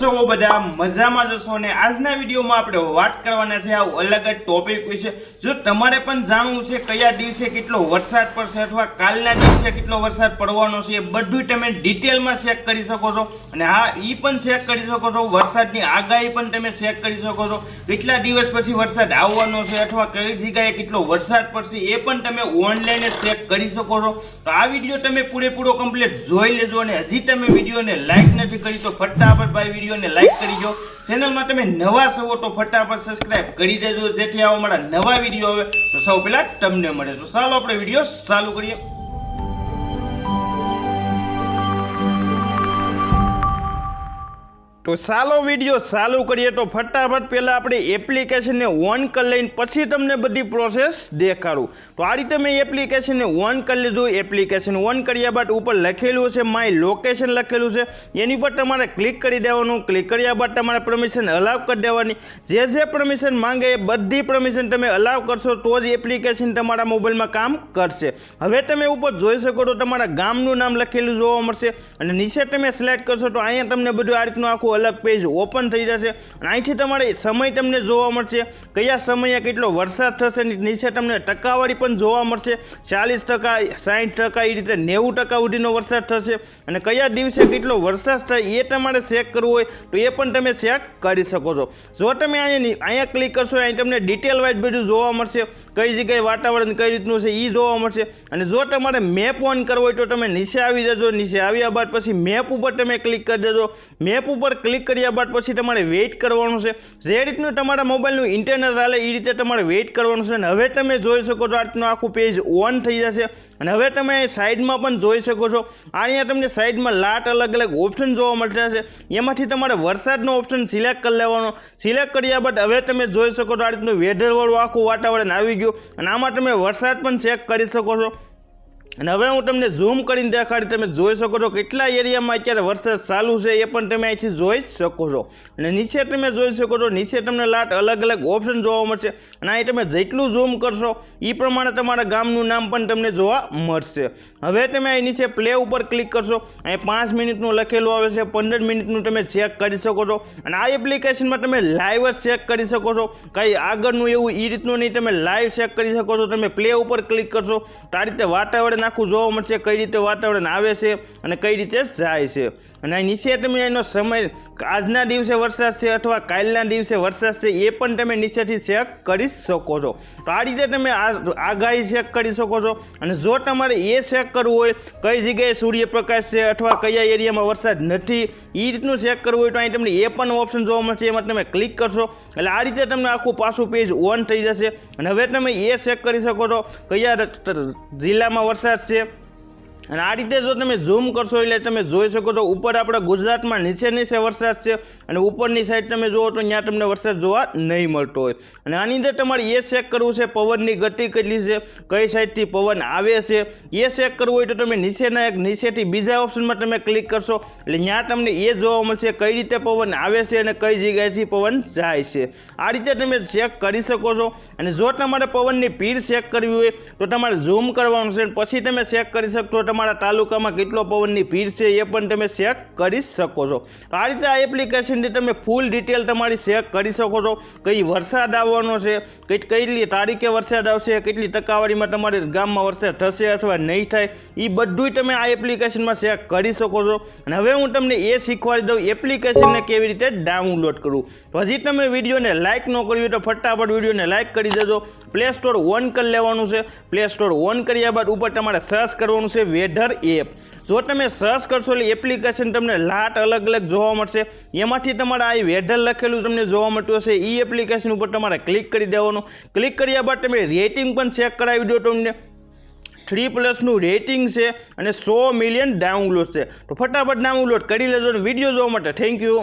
છો બધા મજામાં જશો અને આજના વિડીયોમાં આપણે વાત કરવાના છે આ અલગ જ ટોપિક વિશે. જો તમારે પણ જાણવું છે કયા દિવસે કેટલો વરસાદ પડશે અથવા કાલના દિવસે કેટલો વરસાદ પડવાનો છે એ બધું તમે ડિટેલમાં ચેક કરી શકો છો. અને હા એ પણ ચેક કરી શકો છો. વરસાદની આગાહી પણ તમે ચેક કરી શકો છો. કેટલા દિવસ પછી વરસાદ આવવાનો છે અથવા કઈ જગ્યાએ કેટલો વરસાદ પડશે એ પણ તમે ઓનલાઈન જ ચેક કરી શકો છો. તો આ વીડિયો તમે પૂરેપૂરો કમ્પ્લીટ જોઈ લેજો અને હજી તમે વિડીયોને લાઈક નથી કરી તો ફટાફટ ભાઈ વિડીયોને કરી દો. ચેનલમાં તમે નવા સવો તો ફટાફટ સબસ્ક્રાઇબ કરી દેજો. જેથી આવા મારા નવા વીડિયો આવે તો સૌ પહેલા તમને મળે. તો ચાલો આપણે વીડિયો ચાલુ કરીએ. તો ચાલો વીડિયો ચાલુ કરીએ. તો ફટાફટ પહેલાં આપણે એપ્લિકેશનને ઓન કરી લઈને પછી તમને બધી પ્રોસેસ દેખાડું. તો આ રીતે મેં એપ્લિકેશનને ઓન કરી લીધું. એપ્લિકેશન ઓન કર્યા બાદ ઉપર લખેલું છે માય લોકેશન લખેલું છે. એની પર તમારે ક્લિક કરી દેવાનું. ક્લિક કર્યા બાદ તમારે પરમિશન અલાવ કરી દેવાની. જે જે પરમિશન માંગે એ બધી પરમિશન તમે અલાવ કરશો તો જ એપ્લિકેશન તમારા મોબાઈલમાં કામ કરશે. હવે તમે ઉપર જોઈ શકો તો તમારા ગામનું નામ લખેલું જોવા મળશે. અને નીચે તમે સિલેક્ટ કરશો તો અહીંયા તમને બધું આ રીતનું આખું અલગ પેજ ઓપન થઈ જશે. અને અહીંથી તમારે સમય તમને જોવા મળશે. કયા સમયે કેટલો વરસાદ થશે નીચે તમને ટકાવારી પણ જોવા મળશે. ચાલીસ ટકા સાઠ ટકા એ રીતે નેવું ટકા સુધીનો વરસાદ થશે. અને કયા દિવસે કેટલો વરસાદ થાય એ તમારે ચેક કરવું હોય તો એ પણ તમે ચેક કરી શકો છો. જો તમે અહીંયા અહીંયા ક્લિક કરશો અહીં તમને ડિટેલ વાઇઝ બધું જોવા મળશે. કઈ જગ્યાએ વાતાવરણ કઈ રીતનું છે એ જોવા મળશે. અને જો તમારે મેપ ઓન કરવો હોય તો તમે નીચે આવી જજો. નીચે આવ્યા બાદ પછી મેપ ઉપર તમે ક્લિક કરી દેજો. મેપ ઉપર ક્લિક કર્યા બાદ પછી તમારે વેઇટ કરવાનું છે. જે રીતનું તમારા મોબાઈલનું ઇન્ટરનેટ ચાલે એ રીતે તમારે વેઇટ કરવાનું છે. અને હવે તમે જોઈ શકો છો આ રીતનું આખું પેજ ઓન થઈ જશે. અને હવે તમે સાઈડમાં પણ જોઈ શકો છો. અહીંયા તમને સાઈડમાં લાટ અલગ અલગ ઓપ્શન જોવા મળતા છે. એમાંથી તમારે વરસાદનો ઓપ્શન સિલેક્ટ કરી લેવાનો. સિલેક્ટ કર્યા બાદ હવે તમે જોઈ શકો છો આ રીતનું વેધરવાળું આખું વાતાવરણ આવી ગયું. અને આમાં તમે વરસાદ પણ ચેક કરી શકો છો. અને હવે હું તમને ઝૂમ કરીને દેખાડી તમે જોઈ શકો છો કેટલા એરિયામાં અત્યારે વરસાદ ચાલુ છે એ પણ તમે અહીંથી જોઈ શકો છો. અને નીચે તમે જોઈ શકો છો, નીચે તમને લાટ અલગ અલગ ઓપ્શન જોવા મળશે. અને અહીં તમે જેટલું ઝૂમ કરશો એ પ્રમાણે તમારા ગામનું નામ પણ તમને જોવા મળશે. હવે તમે અહીં નીચે પ્લે ઉપર ક્લિક કરશો, અહીં પાંચ મિનિટનું લખેલું આવે છે, પંદર મિનિટનું તમે ચેક કરી શકો છો. અને આ એપ્લિકેશનમાં તમે લાઈવ જ ચેક કરી શકો છો. કંઈ આગળનું એવું એ રીતનું નહીં, તમે લાઈવ ચેક કરી શકો છો. તમે પ્લે ઉપર ક્લિક કરશો, તો આ રીતે વાતાવરણ આખું જોવા મળશે કઈ રીતે વાતાવરણ આવે છે અને કઈ રીતે જાય છે. અને અહીં નીચે તમે એનો સમય આજના દિવસે વરસાદ છે અથવા કાલના દિવસે વરસાદ છે એ પણ તમે નીચેથી ચેક કરી શકો છો. તો આ રીતે તમે આગાહી ચેક કરી શકો છો. અને જો તમારે એ ચેક કરવું હોય કઈ જગ્યાએ સૂર્યપ્રકાશ છે અથવા કયા એરિયામાં વરસાદ નથી એ રીતનું ચેક કરવું હોય તો અહીં તમને એ પણ ઓપ્શન જોવા મળશે. એમાં તમે ક્લિક કરશો. એટલે આ રીતે તમને આખું પાછું પેજ ઓન થઈ જશે. અને હવે તમે એ ચેક કરી શકો છો કયા જિલ્લામાં વરસાદ છે અને આ રીતે જો તમે ઝૂમ કરશો એટલે તમે જોઈ શકો છો, ઉપર આપણા ગુજરાતમાં નીચે નીચે વરસાદ છે અને ઉપરની સાઈડ તમે જુઓ તો ત્યાં તમને વરસાદ જોવા નહીં મળતો હોય. અને આની અંદર તમારે એ ચેક કરવું છે પવનની ગતિ કેટલી છે, કઈ સાઈડથી પવન આવે છે. એ ચેક કરવું હોય તો તમે નીચેના એક, નીચેથી બીજા ઓપ્શનમાં તમે ક્લિક કરશો. એટલે ત્યાં તમને એ જોવા મળશે કઈ રીતે પવન આવે છે અને કઈ જગ્યાએથી પવન જાય છે. આ રીતે તમે ચેક કરી શકો છો. અને જો તમારે પવનની પીર ચેક કરવી હોય તો તમારે ઝૂમ કરવાનું છે પછી તમે ચેક કરી શકશો તમારા તાલુકામાં કેટલો પવનની ભીડ છે એ પણ તમે ચેક કરી શકો છો. આ રીતે આ એપ્લિકેશનથી તમે ફૂલ ડિટેલ તમારી ચેક કરી શકો છો. કઈ વરસાદ આવવાનો છે, કઈ કેટલી તારીખે વરસાદ આવશે, કેટલી ટકાવારીમાં તમારે ગામમાં વરસાદ થશે અથવા નહીં થાય એ બધુંય તમે આ એપ્લિકેશનમાં ચેક કરી શકો છો. અને હવે હું તમને એ શીખવાડી દઉં એપ્લિકેશનને કેવી રીતે ડાઉનલોડ કરવું. તો હજી તમે વિડીયોને લાઇક ન કરવી તો ફટાફટ વિડીયોને લાઇક કરી દેજો. પ્લે સ્ટોર ઓન કરી લેવાનું છે. પ્લે સ્ટોર ઓન કર્યા બાદ ઉપર તમારે સર્ચ કરવાનું છે. Weather app. જો તમે સર્ચ કરશો એટલે એપ્લિકેશન તમને લાટ અલગ અલગ જોવા મળશે. એમાંથી તમારે આ વેધર લખેલું તમને જોવા મળતું હશે. એ એપ્લિકેશન ઉપર તમારે ક્લિક કરી દેવાનું. ક્લિક કર્યા બાદ તમે રેટિંગ પણ ચેક કરાવી દો તમને. થ્રી પ્લસનું રેટિંગ છે અને સો મિલિયન ડાઉનલોડ છે. તો ફટાફટ ડાઉનલોડ કરી લેજો અને વીડિયો જોવા માટે થેન્ક યુ